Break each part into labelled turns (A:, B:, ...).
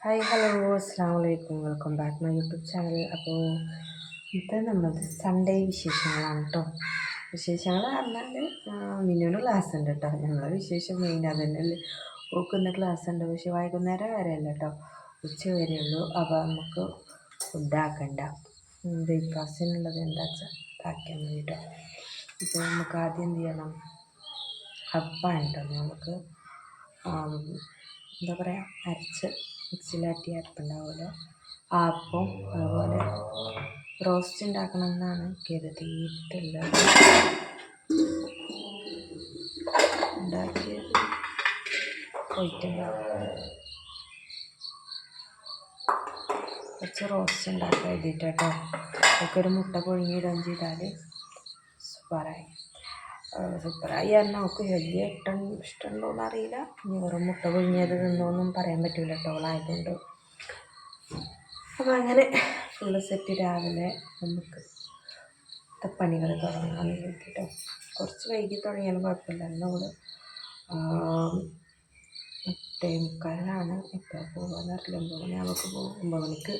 A: Hi hello അസ്സാം വലൈക്കും welcome back my YouTube channel അപ്പോൾ ഇത് നമ്മളത് സൺഡേ വിശേഷങ്ങളാണ് കേട്ടോ വിശേഷങ്ങൾ പറഞ്ഞാൽ മിന്നുവിന് ക്ലാസ് ഉണ്ട് കേട്ടോ ഞങ്ങളെ വിശേഷം മെയിൻ അത് തന്നെ ഓക്കുന്ന ക്ലാസ് ഉണ്ട് പക്ഷേ വൈകുന്നേരം വരെയല്ല കേട്ടോ ഉച്ച വരെയുള്ളൂ അപ്പോൾ നമുക്ക് ഫുഡാക്കണ്ട ബ്രേക്ക്ഫാസ്റ്റിനുള്ളത് എന്താ വെച്ചാൽ ഇതാക്കിയാൽ മതി ഇപ്പോൾ നമുക്ക് ആദ്യം എന്ത് ചെയ്യണം? അപ്പാണ് കേട്ടോ നമുക്ക് എന്താ പറയുക അരച്ച് മിക്സിയിലാട്ടിയ അരപ്പുണ്ടാവുമല്ലോ. ആ അപ്പം അതുപോലെ റോസ്റ്റ് ഉണ്ടാക്കണം എന്നാണ് കരുതിയിട്ടുള്ളത്. ഉണ്ടാക്കി പോയിട്ടുണ്ടാവും കുറച്ച് റോസ്റ്റ് ഉണ്ടാക്കാൻ എഴുതിയിട്ടോ അതൊക്കെ ഒരു മുട്ട പുഴുങ്ങിയിടുകയും ചെയ്താൽ സൂപ്പറായി സൂപ്പറായി പറഞ്ഞാൽ നമുക്ക് വലിയ ഇഷ്ടം ഇഷ്ടമുണ്ടോയെന്ന് അറിയില്ല ഇനി വെറും മുട്ട പുഴുങ്ങിയത് നിന്നോന്നും പറയാൻ പറ്റില്ല കേട്ടോ. അവളായതുകൊണ്ട് അപ്പോൾ അങ്ങനെ ഫുള്ള് സെറ്റ് രാവിലെ നമുക്ക് പണികൾ തുടങ്ങാമെന്ന് നോക്കിട്ടോ കുറച്ച് വൈകി തുടങ്ങിയാലും കുഴപ്പമില്ല. എന്നോട് എട്ടേ മുക്കാലാണ് ഇപ്പോൾ പോകാമെന്ന് അറിയില്ല. ഒമ്പത് മണി നമുക്ക് പോകും. ഒമ്പത് മണിക്ക്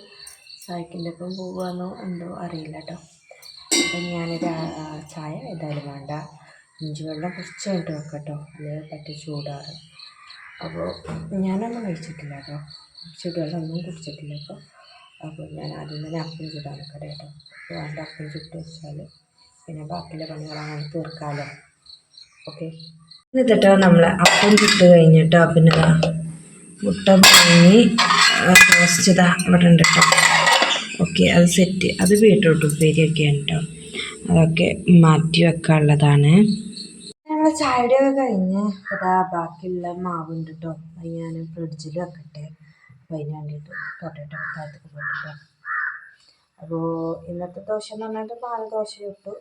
A: സായിക്കിന്റെ ഒപ്പം പോകുകയെന്നോ എന്തോ അറിയില്ല കേട്ടോ. അപ്പം ഞാനൊരു ചായ ഏതായാലും വേണ്ട. ഇഞ്ചി വെള്ളം കുറച്ച് കഴിഞ്ഞിട്ട് വെക്കാം കേട്ടോ അല്ലെങ്കിൽ പറ്റി ചൂടാറ്. അപ്പോൾ ഞാനൊന്നും കഴിച്ചിട്ടില്ല കേട്ടോ. ചൂടുവെള്ളം ഒന്നും കുടിച്ചിട്ടില്ല അപ്പോൾ അപ്പോൾ ഞാൻ ആദ്യം തന്നെ അപ്പം ചൂടാൻ നിൽക്കട്ടെ കേട്ടോ അപ്പോൾ അതിന്റെ അപ്പം ചുട്ട് വെച്ചാൽ പിന്നെ ബാക്കിയുള്ള പണികളാണ് തീർക്കാലോ. തീർക്കാമല്ലോ ഓക്കെ? എന്നിട്ടോ നമ്മൾ അപ്പം ചുട്ട് കഴിഞ്ഞിട്ടോ. പിന്നെ മുട്ട പുഴുങ്ങി റോസ്റ്റ് ഇതാ ഇവിടെ ഉണ്ട് കേട്ടോ ഓക്കെ അത് സെറ്റ് അത് ബീട്രൂട്ട് ഉപ്പേരിയൊക്കെയാണ് കേട്ടോ അതൊക്കെ മാറ്റി വെക്കാനുള്ളതാണ്. ഞങ്ങൾ ചായയുടെയൊക്കെ കഴിഞ്ഞ് അതാ ബാക്കിയുള്ള മാവുണ്ട് കേട്ടോ അത് ഞാൻ ഫ്രിഡ്ജിൽ വെക്കട്ടെ അതിന് വേണ്ടിയിട്ട് പൊട്ടേറ്റോ താഴത്തേക്ക് പോയിട്ടോ അപ്പോൾ ഇന്നത്തെ ദോശ എന്ന് പറഞ്ഞിട്ട് നാല് ദോശ ഇട്ടു.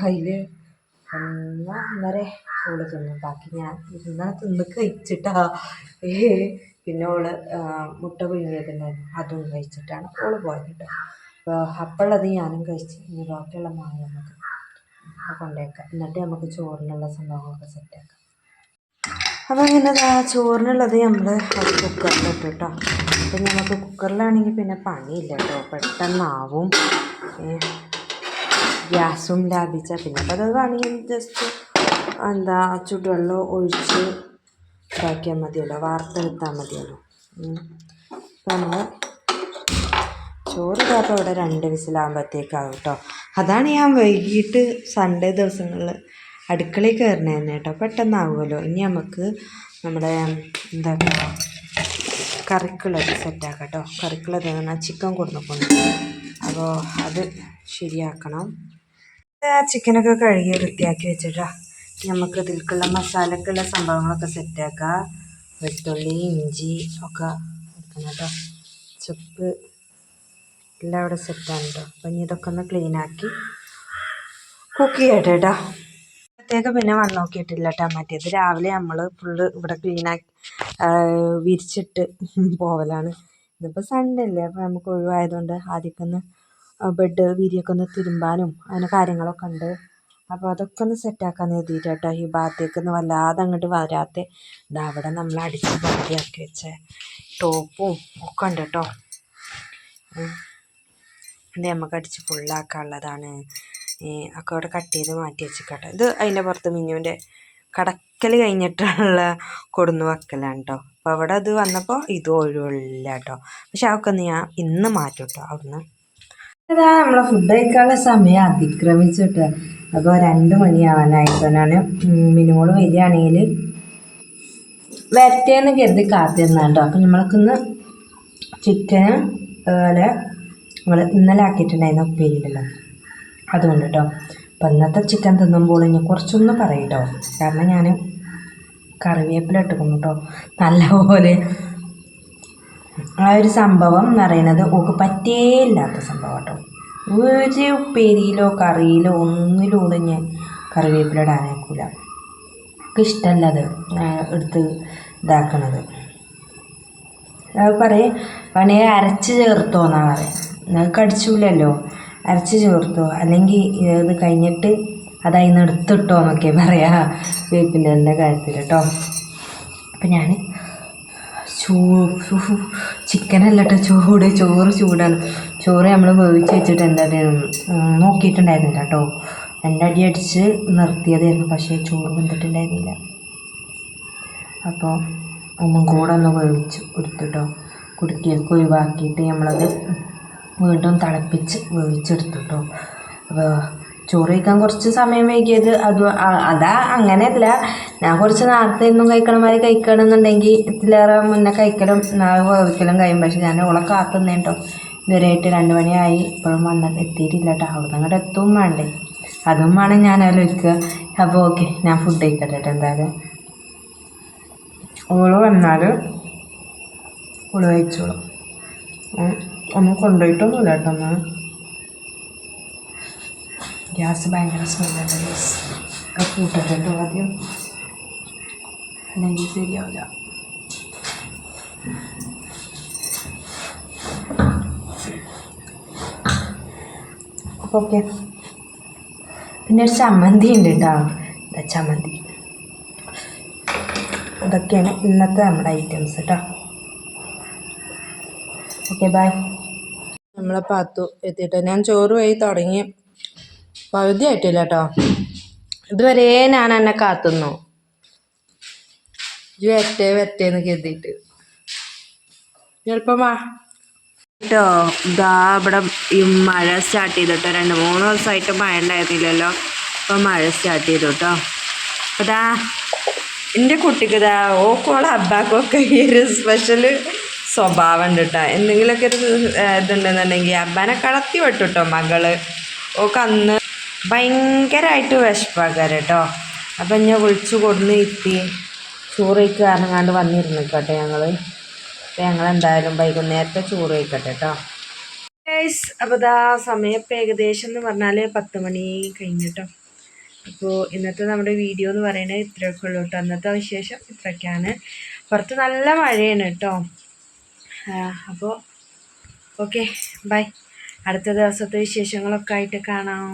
A: അതിൽ ഒന്ന് ഒന്നര ഓൾ തിന്നു. ബാക്കി ഞാൻ ഇന്നാ തിന്ന് കഴിച്ചിട്ടാ. പിന്നെ ഓൾ മുട്ട പുഴുങ്ങിയതുണ്ടായിരുന്നു. അതും കഴിച്ചിട്ടാണ് ഓൾ പോയത് കേട്ടോ. അപ്പോൾ അപ്പോഴത് ഞാനും കഴിച്ച്. ഇനി ബാക്കിയുള്ള മാവ് നമുക്ക് കൊണ്ടേക്കാം എന്നിട്ട് നമുക്ക് ചോറിനുള്ള സംഭവങ്ങളൊക്കെ സെറ്റാക്കാം അപ്പോൾ അങ്ങനെ ചോറിനുള്ളത് നമ്മൾ അത് കുക്കറിലിട്ട് കേട്ടോ അപ്പം നമുക്ക് കുക്കറിലാണെങ്കിൽ പിന്നെ പണിയില്ല കേട്ടോ പെട്ടെന്നാവും. ഗ്യാസും ലാഭിച്ചാൽ പിന്നെ. അപ്പോൾ അത് വേണമെങ്കിൽ ജസ്റ്റ് എന്താ ചുടുവെള്ളം ഒഴിച്ച് ഇതാക്കിയാൽ മതിയല്ലോ. വാർത്തെടുത്താൽ മതിയല്ലോ. നമ്മൾ ചോറ് ഇതാപ്പോൾ ഇവിടെ രണ്ട് വിസിലാകുമ്പോഴത്തേക്കാവും കേട്ടോ അതാണ് ഞാൻ വൈകിട്ട് സൺഡേ ദിവസങ്ങളിൽ അടുക്കളയിൽ കയറണ തന്നെ കേട്ടോ. പെട്ടെന്നാവുമല്ലോ. ഇനി നമുക്ക് നമ്മുടെ എന്താ കറിക്കുള്ളത് സെറ്റാക്കാം കേട്ടോ. കറിക്കുള്ളത് പറഞ്ഞാൽ ചിക്കൻ കൊടുക്കുന്നു അപ്പോൾ അത് ശരിയാക്കണം. ആ ചിക്കനൊക്കെ കഴുകി വൃത്തിയാക്കി വെച്ചിട്ടാ നമുക്ക് ഇതിലേക്കുള്ള മസാലക്കുള്ള സംഭവങ്ങളൊക്കെ സെറ്റാക്കാം വെളുത്തുള്ളി ഇഞ്ചി ഒക്കെ എടുക്കണം കേട്ടോ. ചുപ്പ് എല്ലാം അവിടെ സെറ്റാണ് കേട്ടോ അപ്പം ഇനി ഇതൊക്കെ ഒന്ന് ക്ലീനാക്കി കുക്ക് ചെയ്യട്ടെ കേട്ടോ പ്രത്യേകം പിന്നെ വന്ന് നോക്കിയിട്ടില്ല കേട്ടോ മറ്റേത്. രാവിലെ നമ്മൾ ഫുള്ള് ഇവിടെ ക്ലീനാക്കി വിരിച്ചിട്ട് പോവലാണ്. ഇതിപ്പോൾ സൺഡേ അല്ലേ അപ്പോൾ നമുക്ക് ഒഴിവായതുകൊണ്ട് ആദ്യമൊക്കെ ബെഡ് വിരിയൊക്കെ ഒന്ന് തിരുമ്പാനും അങ്ങനെ കാര്യങ്ങളൊക്കെ ഉണ്ട്. അപ്പോൾ അതൊക്കെ ഒന്ന് സെറ്റാക്കാൻ എഴുതിയിട്ട് കേട്ടോ ഈ ഭാഗത്തേക്ക് ഒന്ന് വല്ലാതെ അങ്ങോട്ട് വരാത്ത. ഇതാ അവിടെ നമ്മൾ അടിച്ച് ബാക്കിയാക്കി വെച്ച ടോപ്പും ഒക്കെ ഉണ്ട് കേട്ടോ ഇത് നമുക്ക് അടിച്ച് ഫുള്ളാക്കാനുള്ളതാണ് ഒക്കെ അവിടെ കട്ട് ചെയ്ത് മാറ്റി വെച്ചിക്കട്ടെ. ഇത് അതിന്റെ പുറത്ത് മിന്നുവിന്റെ കടക്കൽ കഴിഞ്ഞിട്ടുള്ള കൊടുന്ന് വെക്കലാണ് കേട്ടോ അപ്പോൾ അവിടെ അത് വന്നപ്പോൾ ഇത് ഒഴിവില്ല കേട്ടോ പക്ഷെ അതൊക്കെ ഒന്ന് ഞാൻ ഇന്ന് മാറ്റും കേട്ടോ അവിടുന്ന്. അതാ നമ്മളെ ഫുഡ് കഴിക്കാനുള്ള സമയം അതിക്രമിച്ചിട്ട്. അപ്പോൾ രണ്ട് മണിയാവാനായിട്ടാണ് മിനിമോൾ വരികയാണെങ്കിൽ വരട്ടേന്ന് കരുതി കാത്തിരുന്നാട്ടോ അപ്പം നമ്മൾക്കിന്ന് ചിക്കന് അതുപോലെ നമ്മൾ ഇന്നലെ ആക്കിയിട്ടുണ്ടായിരുന്ന ഉപ്പേരിയിടുന്നത് അതുകൊണ്ട് കേട്ടോ അപ്പം ഇന്നത്തെ ചിക്കൻ തിന്നുമ്പോൾ ഇനി കുറച്ചൊന്ന് പറയും കേട്ടോ കാരണം ഞാൻ കറിവേപ്പില ഇട്ടുക്കും കേട്ടോ നല്ലപോലെ ആ ഒരു സംഭവം എന്ന് പറയുന്നത് ഓക്ക് പറ്റേയില്ലാത്ത സംഭവം കേട്ടോ ഒരു ഉപ്പേരിയിലോ കറിയിലോ ഒന്നിലൂടെ ഞാൻ കറിവേപ്പില ഇടാനേക്കൂല എനിക്ക് ഇഷ്ടമല്ല അത് എടുത്ത് ഇതാക്കണത്. പറയും വേണേ അരച്ച് ചേർത്തോന്നാ പറയുക നിങ്ങൾക്ക് അടിച്ചില്ലല്ലോ അരച്ച് ചേർത്തോ. അല്ലെങ്കിൽ ഇത് കഴിഞ്ഞിട്ട് അതായി നിർത്തിട്ടോ എന്നൊക്കെ പറയാ വേപ്പിന്റെ കാര്യത്തിൽ കേട്ടോ. അപ്പം ഞാൻ ചൂ ചിക്കനല്ല കേട്ടോ ചൂട് ചോറ് ചൂടാണ്. ചോറ് നമ്മൾ വേവിച്ച് വെച്ചിട്ട് എന്താ നോക്കിയിട്ടുണ്ടായിരുന്നില്ല കേട്ടോ. എന്റെ അടി അടിച്ച് നിർത്തിയതായിരുന്നു പക്ഷേ ചോറ് വന്നിട്ടുണ്ടായിരുന്നില്ല അപ്പോൾ ഒന്നും കൂടെ ഒന്ന് വേവിച്ച് കൊടുത്തിട്ടോ കുടുക്കിയൊക്കെ ഒഴിവാക്കിയിട്ട് നമ്മളത് വീണ്ടും തിളപ്പിച്ച് വേവിച്ചെടുത്തു കേട്ടോ അപ്പോൾ ചോറ് കഴിക്കാൻ കുറച്ച് സമയം വൈകിയത് അത് അതാ അങ്ങനെയല്ല. ഞാൻ കുറച്ച് നേരത്തെ ഒന്നും കഴിക്കണമാതിരി കഴിക്കണമെന്നുണ്ടെങ്കിൽ ഇതിലേറെ മുന്നേ കഴിക്കലും നാളെ വേവിക്കലും കഴിയും. പക്ഷെ ഞാൻ ഓളെ കാത്തുനിന്നേ കേട്ടോ ഇതുവരെയായിട്ട് രണ്ട് മണിയായി. ഇപ്പോഴും വന്ന എത്തിയിട്ടില്ല കേട്ടോ അവിടെ അങ്ങോട്ട് എത്തും വേണ്ടേ. അതും വേണം ഞാൻ ആലോചിക്കുക. അപ്പോൾ ഓക്കെ ഞാൻ ഫുഡ് കഴിക്കട്ടെ കേട്ടോ എന്തായാലും. ഓൾ വന്നാൽ ഓൾ കഴിച്ചോളും. ഒന്നും കൊണ്ടുപോയിട്ടൊന്നുമില്ല കേട്ടോ ഒന്ന് ഗ്യാസ് ഭയങ്കര സ്മെല്ലുണ്ട് ഗ്യാസ് ഒക്കെ കൂട്ടട്ടെ കേട്ടോ ആദ്യം. അല്ലെങ്കിൽ ശരിയാവില്ല. ഓക്കെ പിന്നെ ഒരു ചമ്മന്തി ഉണ്ട് കേട്ടോ. ചമ്മന്തി. ഇതൊക്കെയാണ് ഇന്നത്തെ നമ്മുടെ ഐറ്റംസ് കേട്ടോ. ഓക്കെ ബൈ നമ്മളെ പാത്തു എത്തിയിട്ട്. ഞാൻ ചോറ് പോയി തുടങ്ങി. പകുതി ആയിട്ടില്ല കേട്ടോ ഇതുവരെ ഞാൻ എന്നെ കാത്തുന്നു. ഇത് വരട്ടെ വരട്ടേന്ന് കരുതിയിട്ട്. ചിലപ്പം വാ. കേട്ടോ ഇതാ ഇവിടെ ഈ മഴ സ്റ്റാർട്ട് ചെയ്തിട്ടോ രണ്ട് മൂന്ന് ദിവസമായിട്ട് മഴ ഉണ്ടായിരുന്നില്ലല്ലോ. ഇപ്പം മഴ സ്റ്റാർട്ട് ചെയ്തു കേട്ടോ അപ്പോൾ ദാ കുട്ടിക്ക് ഇതാ ഓക്കോളെ അബ്ബാക്കൊക്കെ ഈ ഒരു സ്പെഷ്യൽ സ്വഭാവം ഉണ്ട് കേട്ടോ എന്തെങ്കിലുമൊക്കെ ഒരു ഇതുണ്ടെന്നുണ്ടെങ്കിൽ അബ്ബാനെ കടത്തി വിട്ടു കേട്ടോ മകൾ. ഓക്ക് അന്ന് ഭയങ്കരമായിട്ട് വിശപ്പാക്കാറ് കേട്ടോ അപ്പം ഞാൻ വിളിച്ചു കൊടുന്ന് എത്തി ചോറ് കഴിക്കാറും കണ്ട് വന്നിരുന്നു കേട്ടോ ഞങ്ങൾ അപ്പം ഞങ്ങൾ എന്തായാലും വൈകുന്നേരത്തെ ചോറ് കഴിക്കട്ടെ കേട്ടോ ഗൈസ് അപ്പോൾ ഇതാ സമയം ഇപ്പം ഏകദേശം എന്ന് പറഞ്ഞാൽ പത്ത് മണി കഴിഞ്ഞിട്ടോ അപ്പോൾ ഇന്നത്തെ നമ്മുടെ വീഡിയോ എന്ന് പറയുന്നത് ഇത്രയൊക്കെ ഉള്ളൂ കേട്ടോ അന്നത്തെ വിശേഷം ഇത്രയൊക്കെയാണ്. പുറത്ത് നല്ല മഴയാണ് കേട്ടോ അപ്പോൾ ഓക്കെ ബൈ. അടുത്ത ദിവസത്തെ വിശേഷങ്ങളൊക്കെ ആയിട്ട് കാണാം.